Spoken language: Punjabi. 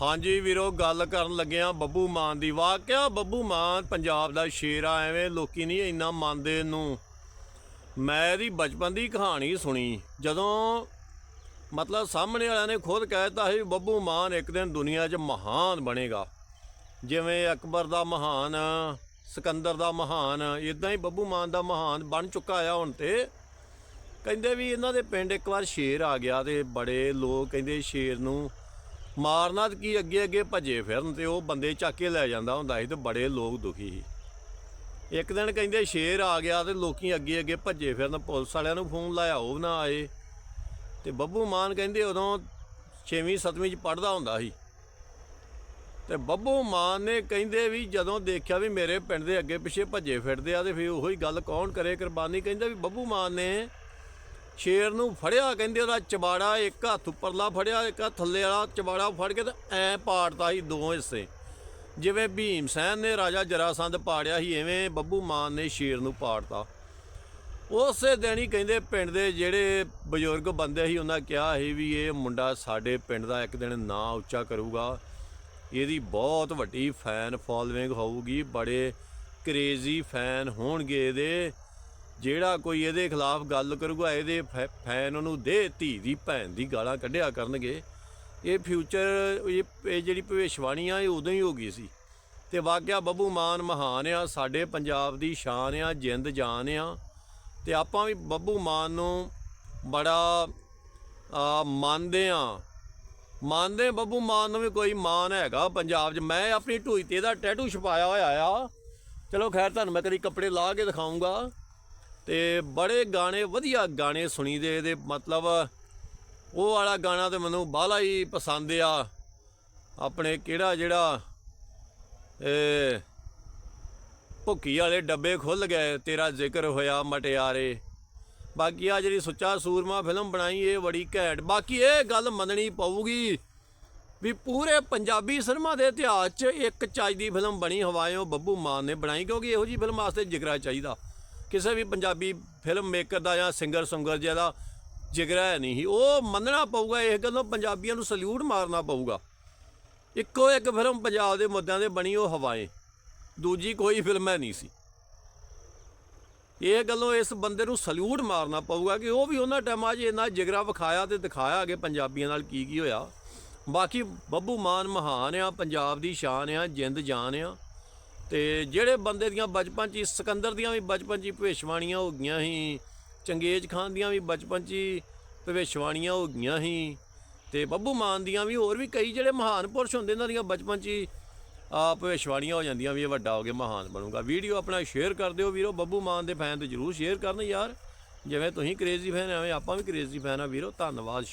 ਹਾਂਜੀ ਵੀਰੋ, ਗੱਲ ਕਰਨ ਲੱਗਿਆ ਬੱਬੂ ਮਾਨ ਦੀ। ਵਾਕਿਆ ਬੱਬੂ ਮਾਨ ਪੰਜਾਬ ਦਾ ਸ਼ੇਰ ਆ ਐਵੇਂ ਲੋਕੀ ਨਹੀਂ ਇੰਨਾ ਮੰਨਦੇ ਨੂੰ। ਮੈਂ ਇਹਦੀ ਬਚਪਨ ਦੀ ਕਹਾਣੀ ਸੁਣੀ। ਜਦੋਂ ਮਤਲਬ ਸਾਹਮਣੇ ਵਾਲਿਆਂ ਨੇ ਖੁਦ ਕਹਿਤਾ ਸੀ, ਬੱਬੂ ਮਾਨ ਇੱਕ ਦਿਨ ਦੁਨੀਆ 'ਚ ਮਹਾਨ ਬਣੇਗਾ। ਜਿਵੇਂ ਅਕਬਰ ਦਾ ਮਹਾਨ, ਸਿਕੰਦਰ ਦਾ ਮਹਾਨ ਇਦਾਂ ਹੀ ਬੱਬੂ ਮਾਨ ਦਾ ਮਹਾਨ ਬਣ ਚੁੱਕਾ ਆ ਹੁਣ ਤੇ। ਕਹਿੰਦੇ ਵੀ ਇਹਨਾਂ ਦੇ ਪਿੰਡ ਇੱਕ ਵਾਰ ਸ਼ੇਰ ਆ ਗਿਆ ਤੇ ਬੜੇ ਲੋਕ ਕਹਿੰਦੇ ਸ਼ੇਰ ਨੂੰ ਮਾਰਨਾ ਤੇ ਕੀ ਅੱਗੇ ਅੱਗੇ ਭੱਜੇ ਫਿਰਨ ਤੇ ਉਹ ਬੰਦੇ ਚੱਕ ਕੇ ਲੈ ਜਾਂਦਾ ਹੁੰਦਾ ਸੀ ਤੇ ਬੜੇ ਲੋਕ ਦੁਖੀ ਸੀ। ਇੱਕ ਦਿਨ ਕਹਿੰਦੇ ਸ਼ੇਰ ਆ ਗਿਆ ਤੇ ਲੋਕੀ ਅੱਗੇ ਅੱਗੇ ਭੱਜੇ ਫਿਰਨ, ਪੁਲਿਸ ਵਾਲਿਆਂ ਨੂੰ ਫੋਨ ਲਾਇਆ, ਉਹ ਨਾ ਆਏ। ਤੇ ਬੱਬੂ ਮਾਨ ਕਹਿੰਦੇ ਉਦੋਂ 6ਵੀਂ 7ਵੀਂ ਚ ਪੜਦਾ ਹੁੰਦਾ ਸੀ। ਤੇ ਬੱਬੂ ਮਾਨ ਨੇ ਕਹਿੰਦੇ ਵੀ ਜਦੋਂ ਦੇਖਿਆ ਵੀ ਮੇਰੇ ਪਿੰਡ ਦੇ ਅੱਗੇ ਪਿੱਛੇ ਭੱਜੇ ਫਿਰਦੇ ਆ ਤੇ ਫਿਰ ਉਹੀ ਗੱਲ ਕੌਣ ਕਰੇ, ਕੁਰਬਾਨੀ ਕਹਿੰਦਾ ਵੀ ਬੱਬੂ ਮਾਨ ਨੇ ਸ਼ੇਰ ਨੂੰ ਫੜਿਆ, ਕਹਿੰਦੇ ਉਹਦਾ ਚਬਾੜਾ ਇੱਕ ਹੱਥ ਉੱਪਰਲਾ ਫੜਿਆ, ਇੱਕ ਹੱਥ ਥੱਲੇ ਵਾਲਾ ਚਬਾੜਾ ਫੜ ਕੇ ਤੇ ਐ ਪਾੜਤਾ ਸੀ ਦੋ ਹਿੱਸੇ। ਜਿਵੇਂ ਭੀਮ ਸੈਨ ਨੇ ਰਾਜਾ ਜਰਾਸੰਧ ਪਾੜਿਆ ਸੀ, ਐਵੇਂ ਬੱਬੂ ਮਾਨ ਨੇ ਸ਼ੇਰ ਨੂੰ ਪਾੜਤਾ। ਉਸੇ ਦਿਨ ਹੀ ਕਹਿੰਦੇ ਪਿੰਡ ਦੇ ਜਿਹੜੇ ਬਜ਼ੁਰਗ ਬੰਦੇ ਸੀ, ਉਹਨਾਂ ਕਿਹਾ ਸੀ ਵੀ ਇਹ ਮੁੰਡਾ ਸਾਡੇ ਪਿੰਡ ਦਾ ਇੱਕ ਦਿਨ ਨਾਂ ਉੱਚਾ ਕਰੂਗਾ। ਇਹਦੀ ਬਹੁਤ ਵੱਡੀ ਫੈਨ ਫੋਲੋਇੰਗ ਹੋਊਗੀ, ਬੜੇ ਕ੍ਰੇਜ਼ੀ ਫੈਨ ਹੋਣਗੇ ਇਹਦੇ। ਜਿਹੜਾ ਕੋਈ ਇਹਦੇ ਖਿਲਾਫ ਗੱਲ ਕਰੂਗਾ, ਇਹਦੇ ਫੈ- ਫੈਨ ਉਹਨੂੰ ਦੇ ਧੀ ਦੀ ਭੈਣ ਦੀ ਗਾਲਾਂ ਕੱਢਿਆ ਕਰਨਗੇ। ਇਹ ਫਿਊਚਰ ਇਹ ਇਹ ਜਿਹੜੀ ਭਵਿੱਖਬਾਣੀ ਆ, ਇਹ ਉਦੋਂ ਹੀ ਹੋ ਗਈ ਸੀ। ਤੇ ਵਾਕਿਆ ਬੱਬੂ ਮਾਨ ਮਹਾਨ ਆ, ਸਾਡੇ ਪੰਜਾਬ ਦੀ ਸ਼ਾਨ ਆ, ਜਿੰਦ ਜਾਨ ਆ। ਤੇ ਆਪਾਂ ਵੀ ਬੱਬੂ ਮਾਨ ਨੂੰ ਬੜਾ ਮੰਨਦੇ ਆ। ਮੰਨਦੇ ਬੱਬੂ ਮਾਨ ਨੂੰ ਵੀ ਕੋਈ ਮਾਨ ਹੈਗਾ ਪੰਜਾਬ 'ਚ। ਮੈਂ ਆਪਣੀ ਢੂਈ ਤੇ ਇਹਦਾ ਟੈਟੂ ਛਪਾਇਆ ਹੋਇਆ ਆ। ਚਲੋ ਖੈਰ, ਤੁਹਾਨੂੰ ਮੈਂ ਕਦੀ ਕੱਪੜੇ ਲਾ ਕੇ ਦਿਖਾਉਂਗਾ ਤੇ ਬੜੇ ਗਾਣੇ, ਵਧੀਆ ਗਾਣੇ ਸੁਣੀਦੇ ਇਹਦੇ, ਮਤਲਬ ਉਹ ਵਾਲਾ ਗਾਣਾ ਤੇ ਮੈਨੂੰ ਬਾਹਲਾ ਹੀ ਪਸੰਦ ਆ। ਆਪਣੇ ਕਿਹੜਾ ਜਿਹੜਾ ਇਹ ਭੁੱਕੀ ਵਾਲੇ ਡੱਬੇ ਖੁੱਲ ਗਏ, ਤੇਰਾ ਜ਼ਿਕਰ ਹੋਇਆ ਮਟਿਆਰੇ। ਬਾਕੀ ਆ ਜਿਹੜੀ ਸੁੱਚਾ ਸੂਰਮਾ ਫਿਲਮ ਬਣਾਈ, ਇਹ ਬੜੀ ਘੈਂਟ। ਬਾਕੀ ਇਹ ਗੱਲ ਮੰਨਣੀ ਪਊਗੀ ਵੀ ਪੂਰੇ ਪੰਜਾਬੀ ਸਿਨੇਮਾ ਦੇ ਇਤਿਹਾਸ 'ਚ ਇੱਕ ਚੱਜ ਦੀ ਫਿਲਮ ਬਣੀ, ਹਵਾਇਓ ਬੱਬੂ ਮਾਨ ਨੇ ਬਣਾਈ, ਕਿਉਂਕਿ ਇਹੋ ਜੀ ਫਿਲਮ ਵਾਸਤੇ ਜਿਗਰਾ ਚਾਹੀਦਾ। ਕਿਸੇ ਵੀ ਪੰਜਾਬੀ ਫਿਲਮ ਮੇਕਰ ਦਾ ਜਾਂ ਸਿੰਗਰ ਸੰਗਰ ਜਿਹਦਾ ਜਿਗਰਾ ਹੈ ਨਹੀਂ ਸੀ। ਉਹ ਮੰਨਣਾ ਪਊਗਾ, ਇਹ ਗੱਲੋਂ ਪੰਜਾਬੀਆਂ ਨੂੰ ਸਲੂਟ ਮਾਰਨਾ ਪਊਗਾ। ਇੱਕੋ ਇੱਕ ਫਿਲਮ ਪੰਜਾਬ ਦੇ ਮੁੱਦਿਆਂ ਤੇ ਬਣੀ, ਉਹ ਹਵਾਏ। ਦੂਜੀ ਕੋਈ ਫਿਲਮ ਹੈ ਨਹੀਂ ਸੀ। ਇਹ ਗੱਲੋਂ ਇਸ ਬੰਦੇ ਨੂੰ ਸਲੂਟ ਮਾਰਨਾ ਪਊਗਾ ਕਿ ਉਹ ਵੀ ਉਹਨਾਂ ਟਾਈਮਾਂ 'ਚ ਇੰਨਾ ਜਿਗਰਾ ਵਿਖਾਇਆ ਤੇ ਦਿਖਾਇਆ ਕਿ ਪੰਜਾਬੀਆਂ ਨਾਲ ਕੀ ਕੀ ਹੋਇਆ। ਬਾਕੀ ਬੱਬੂ ਮਾਨ ਮਹਾਨ ਆ, ਪੰਜਾਬ ਦੀ ਸ਼ਾਨ ਆ, ਜਿੰਦ ਜਾਨ ਆ। ਤੇ ਜਿਹੜੇ ਬੰਦੇ ਦੀਆਂ ਬਚਪਨ 'ਚ ਹੀ, ਸਿਕੰਦਰ ਦੀਆਂ ਵੀ ਬਚਪਨ 'ਚ ਹੀ ਭਵਿੱਖਬਾਣੀਆਂ ਹੋ ਗਈਆਂ ਸੀ, ਚੰਗੇਜ਼ ਖਾਨ ਦੀਆਂ ਵੀ ਬਚਪਨ 'ਚ ਹੀ ਭਵਿੱਖਬਾਣੀਆਂ ਹੋ ਗਈਆਂ ਸੀ, ਤੇ ਬੱਬੂ ਮਾਨ ਦੀਆਂ ਵੀ ਹੋਰ ਵੀ ਕਈ ਜਿਹੜੇ ਮਹਾਨ ਪੁਰਸ਼ ਹੁੰਦੇ, ਇਹਨਾਂ ਦੀਆਂ ਬਚਪਨ 'ਚ ਹੀ, ਆ ਭਵਿੱਖਬਾਣੀਆਂ ਹੋ ਜਾਂਦੀਆਂ ਵੀ ਇਹ ਵੱਡਾ ਹੋ ਕੇ ਮਹਾਨ ਬਣੂਗਾ। ਵੀਡੀਓ ਆਪਣਾ ਸ਼ੇਅਰ ਕਰ ਦਿਓ ਵੀਰੋ, ਬੱਬੂ ਮਾਨ ਦੇ ਫੈਨ ਤੇ ਜਰੂਰ ਸ਼ੇਅਰ ਕਰਨ ਯਾਰ। ਜਿਵੇਂ ਤੁਸੀਂ ਕ੍ਰੇਜ਼ੀ ਫੈਨ ਐਵੇਂ, ਆਪਾਂ ਵੀ ਕ੍ਰੇਜ਼ੀ ਫੈਨ ਆ ਵੀਰੋ, ਧੰਨਵਾਦ